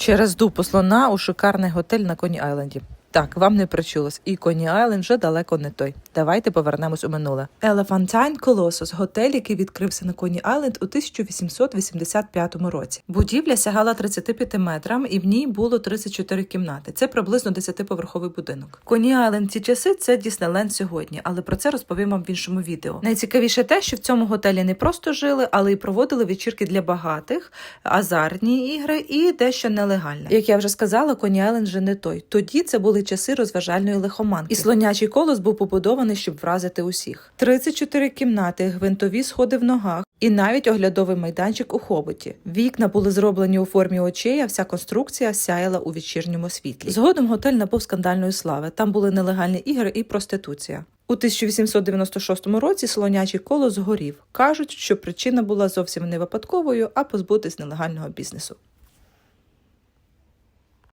Через дупу слона у шикарний готель на Коні Айленді. Так, вам не причулось, і Коні Айленд вже далеко не той. Давайте повернемось у минуле. Elephantine Colossus – готель, який відкрився на Коні Айленд у 1885 році. Будівля сягала 35 метрам, і в ній було 34 кімнати. Це приблизно 10-поверховий будинок. Коні Айленд ці часи це Діснейленд сьогодні, але про це розповім вам в іншому відео. Найцікавіше те, що в цьому готелі не просто жили, але й проводили вечірки для багатих, азартні ігри і дещо нелегальне. Як я вже сказала, Коні Айленд вже не той. Тоді це були часи розважальної лихоманки. І слонячий колос був побудований, щоб вразити усіх. 34 кімнати, гвинтові сходи в ногах. І навіть оглядовий майданчик у хоботі. Вікна були зроблені у формі очей, а вся конструкція сяяла у вечірньому світлі. Згодом готель набув скандальної слави. Там були нелегальні ігри і проституція. У 1896 році слонячий колос згорів. Кажуть, що причина була зовсім не випадковою, а позбутись нелегального бізнесу.